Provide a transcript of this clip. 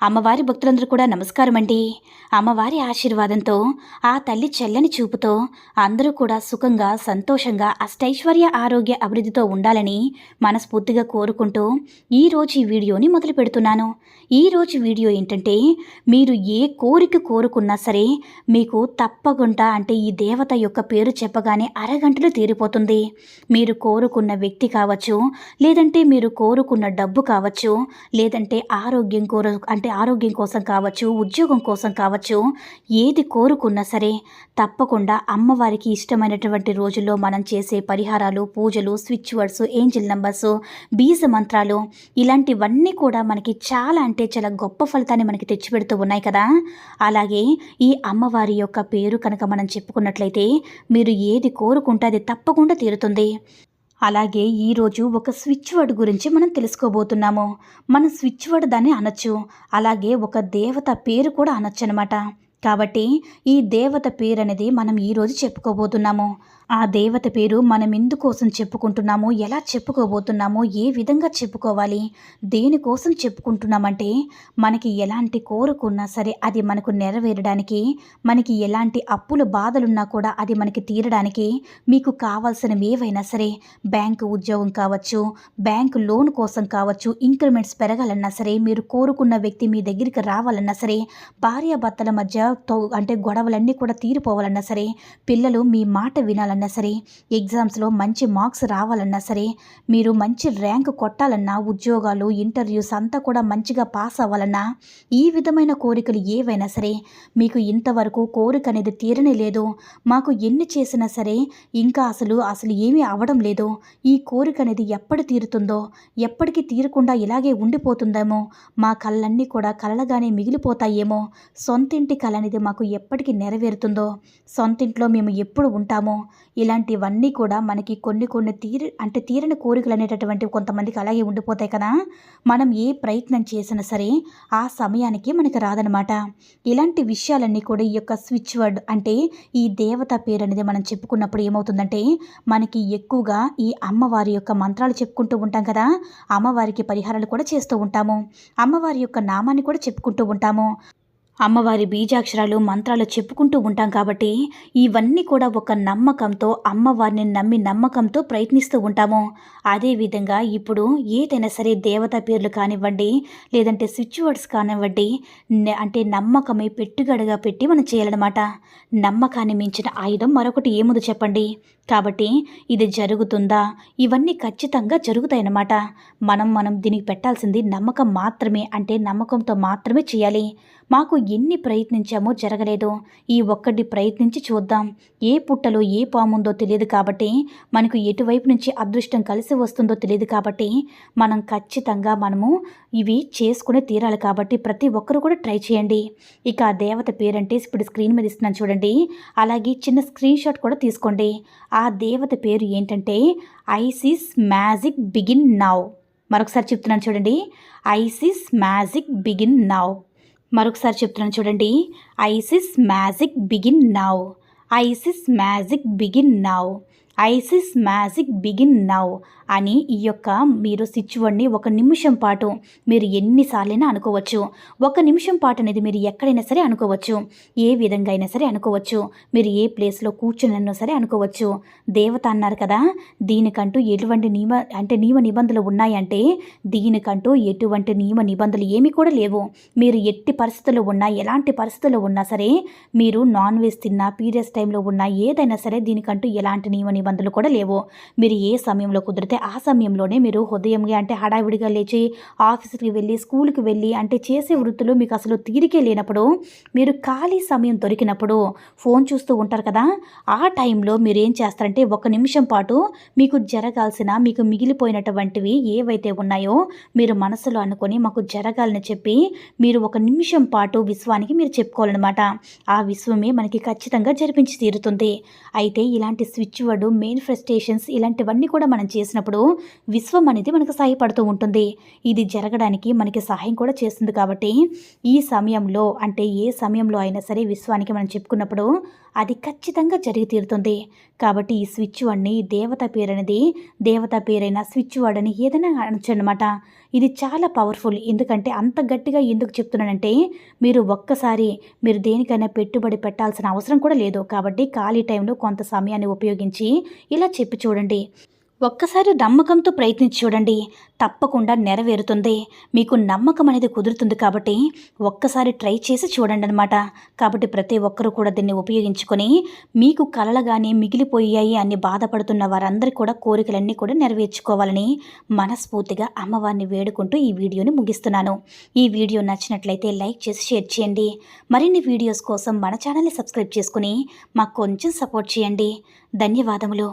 అమ్మవారి భక్తులందరూ కూడా నమస్కారం అండి అమ్మవారి ఆశీర్వాదంతో ఆ తల్లి చెల్లని చూపుతో అందరూ కూడా సుఖంగా సంతోషంగా అష్టైశ్వర్య ఆరోగ్య అభివృద్ధితో ఉండాలని మనస్ఫూర్తిగా కోరుకుంటూ ఈరోజు ఈ వీడియోని మొదలు పెడుతున్నాను. ఈరోజు వీడియో ఏంటంటే మీరు ఏ కోరిక కోరుకున్నా సరే మీకు తప్పకుండా అంటే ఈ దేవత యొక్క పేరు చెప్పగానే అరగంటలో తీరిపోతుంది. మీరు కోరుకున్న వ్యక్తి కావచ్చు లేదంటే మీరు కోరుకున్న డబ్బు కావచ్చు లేదంటే ఆరోగ్యం కోర అంటే ఆరోగ్యం కోసం కావచ్చు ఉద్యోగం కోసం కావచ్చు ఏది కోరుకున్నా సరే తప్పకుండా అమ్మవారికి ఇష్టమైనటువంటి రోజుల్లో మనం చేసే పరిహారాలు పూజలు స్విచ్ వర్డ్స్ ఏంజిల్ నంబర్స్ బీజ మంత్రాలు ఇలాంటివన్నీ కూడా మనకి చాలా అంటే చాలా గొప్ప ఫలితాన్ని మనకి తెచ్చిపెడుతూ ఉన్నాయి కదా. అలాగే ఈ అమ్మవారి యొక్క పేరు కనుక మనం చెప్పుకున్నట్లయితే మీరు ఏది కోరుకుంటే అది తప్పకుండా తీరుతుంది. అలాగే ఈరోజు ఒక స్విచ్ వర్డ్ గురించి మనం తెలుసుకోబోతున్నాము. మన స్విచ్ వర్డ్ దాన్ని అనొచ్చు. అలాగే ఒక దేవత పేరు కూడా అనొచ్చు అనమాట కాబట్టి ఈ దేవత పేరు అనేది మనం ఈరోజు చెప్పుకోబోతున్నాము. ఆ దేవత పేరు మనం ఎందుకోసం చెప్పుకుంటున్నాము? ఎలా చెప్పుకోబోతున్నాము? ఏ విధంగా చెప్పుకోవాలి? దేనికోసం చెప్పుకుంటున్నామంటే మనకి ఎలాంటి కోరుకున్నా సరే అది మనకు నెరవేరడానికి మనకి ఎలాంటి అప్పుల బాధలున్నా కూడా అది మనకి తీరడానికి మీకు కావాల్సినవి ఏవైనా సరే బ్యాంకు ఉద్యోగం కావచ్చు బ్యాంకు లోన్ కోసం కావచ్చు ఇంక్రిమెంట్స్ పెరగాలన్నా సరే మీరు కోరుకున్న వ్యక్తి మీ దగ్గరికి రావాలన్నా సరే భార్యాభర్తల మధ్య అంటే గొడవలన్నీ కూడా తీరిపోవాలన్నా సరే పిల్లలు మీ మాట వినాలన్నా సరే ఎగ్జామ్స్లో మంచి మార్క్స్ రావాలన్నా సరే మీరు మంచి ర్యాంక్ కొట్టాలన్నా ఉద్యోగాలు ఇంటర్వ్యూస్ అంతా కూడా మంచిగా పాస్ అవ్వాలన్నా ఈ విధమైన కోరికలు ఏవైనా సరే మీకు ఇంతవరకు కోరిక అనేది తీరనే లేదు. మాకు ఎన్ని చేసినా సరే ఇంకా అసలు అసలు ఏమీ అవ్వడం లేదు. ఈ కోరిక అనేది ఎప్పటి తీరుతుందో ఎప్పటికీ తీరకుండా ఇలాగే ఉండిపోతుందేమో మా కళ్ళన్నీ కూడా కలలగానే మిగిలిపోతాయేమో సొంతింటి కళ అనేది మాకు ఎప్పటికీ నెరవేరుతుందో? సొంతింట్లో మేము ఎప్పుడు ఉంటామో? ఇలాంటివన్నీ కూడా మనకి కొన్ని కొన్ని తీరి అంటే తీరని కోరికలు అనేటటువంటివి కొంతమందికి అలాగే ఉండిపోతాయి కదా? మనం ఏ ప్రయత్నం చేసినా సరే ఆ సమయానికి మనకి రాదనమాట ఇలాంటి విషయాలన్నీ కూడా ఈ యొక్క స్విచ్ వర్డ్ అంటే ఈ దేవత పేరు అనేది మనం చెప్పుకున్నప్పుడు ఏమవుతుందంటే మనకి ఎక్కువగా ఈ అమ్మవారి యొక్క మంత్రాలు చెప్పుకుంటూ ఉంటాం కదా? అమ్మవారికి పరిహారాలు కూడా చేస్తూ ఉంటాము. అమ్మవారి యొక్క నామాన్ని కూడా చెప్పుకుంటూ ఉంటాము. అమ్మవారి బీజాక్షరాలు మంత్రాలు చెప్పుకుంటూ ఉంటాం కాబట్టి ఇవన్నీ కూడా ఒక నమ్మకంతో అమ్మవారిని నమ్మి నమ్మకంతో ప్రయత్నిస్తూ ఉంటాము. అదేవిధంగా ఇప్పుడు ఏదైనా సరే దేవత పేర్లు కానివ్వండి లేదంటే స్విచ్ వర్డ్స్ కానివ్వండి అంటే నమ్మకమే పెట్టుగడగా పెట్టి మనం చేయాలన్నమాట. నమ్మకాన్ని మించిన ఆయుధం మరొకటి ఏముందో చెప్పండి? కాబట్టి ఇది జరుగుతుందా? ఇవన్నీ ఖచ్చితంగా జరుగుతాయన్నమాట. మనం మనం దీనికి పెట్టాల్సింది నమ్మకం మాత్రమే అంటే నమ్మకంతో మాత్రమే చేయాలి. మాకు ఎన్ని ప్రయత్నించామో జరగలేదు. ఈ ఒక్కటి ప్రయత్నించి చూద్దాం. ఏ పుట్టలో ఏ పాముందో తెలియదు కాబట్టి మనకు ఎటువైపు నుంచి అదృష్టం కలిసి వస్తుందో తెలియదు కాబట్టి మనం ఖచ్చితంగా మనము ఇవి చేసుకుని తీరాలి కాబట్టి ప్రతి ఒక్కరు కూడా ట్రై చేయండి. ఇక ఆ దేవత పేరంటే ఇప్పుడు స్క్రీన్ మీద ఇస్తున్నాను చూడండి. అలాగే చిన్న స్క్రీన్ షాట్ కూడా తీసుకోండి. ఆ దేవత పేరు ఏంటంటే ఐసిస్ మ్యాజిక్ బిగిన్ నౌ. మరొకసారి చెప్తున్నాను చూడండి. Isis magic begin now. మరొకసారి చెప్తున్నాను చూడండి. Isis magic begin now. Isis magic begin now. Isis magic begin now. అని ఈ యొక్క మీరు సిచ్యువర్డ్ని ఒక నిమిషం పాటు మీరు ఎన్నిసార్లైనా అనుకోవచ్చు. ఒక నిమిషం పాటు అనేది మీరు ఎక్కడైనా సరే అనుకోవచ్చు. ఏ విధంగా అయినా సరే అనుకోవచ్చు. మీరు ఏ ప్లేస్లో కూర్చునైనా సరే అనుకోవచ్చు. దేవత అన్నారు కదా దీనికంటూ ఎటువంటి నియమ అంటే నియమ నిబంధనలు ఉన్నాయంటే దీనికంటూ ఎటువంటి నియమ నిబంధనలు ఏమీ కూడా లేవు. మీరు ఎట్టి పరిస్థితుల్లో ఉన్నా ఎలాంటి పరిస్థితుల్లో ఉన్నా సరే మీరు నాన్ వెజ్ తిన్నా పీరియడ్స్ టైంలో ఉన్నా ఏదైనా సరే దీనికంటూ ఎలాంటి నియమ నిబంధనలు కూడా లేవు. మీరు ఏ సమయంలో కుదిరితే ఆ సమయంలోనే మీరు ఉదయంగా అంటే హడావిడిగా లేచి ఆఫీస్కి వెళ్ళి స్కూల్కి వెళ్ళి అంటే చేసే వృత్తులు మీకు అసలు తీరికే లేనప్పుడు మీరు ఖాళీ సమయం దొరికినప్పుడు ఫోన్ చూస్తూ ఉంటారు కదా ఆ టైంలో మీరు ఏం చేస్తారంటే ఒక నిమిషం పాటు మీకు జరగాల్సిన మీకు మిగిలిపోయినటువంటివి ఏవైతే ఉన్నాయో మీరు మనసులో అనుకొని మాకు జరగాలని చెప్పి మీరు ఒక నిమిషం పాటు విశ్వానికి మీరు చెప్పుకోవాలన్నమాట. ఆ విశ్వమే మనకి ఖచ్చితంగా జరిపించి తీరుతుంది. అయితే ఇలాంటి స్విచ్ వర్డ్ మేనిఫెస్టేషన్స్ ఇలాంటివన్నీ కూడా మనం చేసినప్పుడు విశ్వం అనేది మనకు సహాయపడుతూ ఉంటుంది. ఇది జరగడానికి మనకి సహాయం కూడా చేస్తుంది కాబట్టి ఈ సమయంలో అంటే ఏ సమయంలో అయినా సరే విశ్వానికి మనం చెప్పుకున్నప్పుడు అది ఖచ్చితంగా జరిగి తీరుతుంది. కాబట్టి ఈ స్విచ్ వర్డ్ని దేవత పేరు అనేది దేవత పేరైన స్విచ్ వర్డ్ అని ఏదైనా అనొచ్చు అనమాట ఇది చాలా పవర్ఫుల్. ఎందుకంటే అంత గట్టిగా ఎందుకు చెప్తున్నానంటే మీరు ఒక్కసారి మీరు దేనికైనా పెట్టుబడి పెట్టాల్సిన అవసరం కూడా లేదు. కాబట్టి ఖాళీ టైంలో కొంత సమయాన్ని ఉపయోగించి ఇలా చెప్పి చూడండి. ఒక్కసారి నమ్మకంతో ప్రయత్నించి చూడండి. తప్పకుండా నెరవేరుతుంది. మీకు నమ్మకం అనేది కుదురుతుంది కాబట్టి ఒక్కసారి ట్రై చేసి చూడండి అనమాట కాబట్టి ప్రతి ఒక్కరూ కూడా దీన్ని ఉపయోగించుకొని మీకు కలలుగానే మిగిలిపోయాయి అని బాధపడుతున్న వారందరి కూడా కోరికలన్నీ కూడా నెరవేర్చుకోవాలని మనస్ఫూర్తిగా అమ్మవారిని వేడుకుంటూ ఈ వీడియోని ముగిస్తున్నాను. ఈ వీడియో నచ్చినట్లయితే లైక్ చేసి షేర్ చేయండి. మరిన్ని వీడియోస్ కోసం మన ఛానల్ని సబ్స్క్రైబ్ చేసుకుని మాకు కొంచెం సపోర్ట్ చేయండి. ధన్యవాదములు.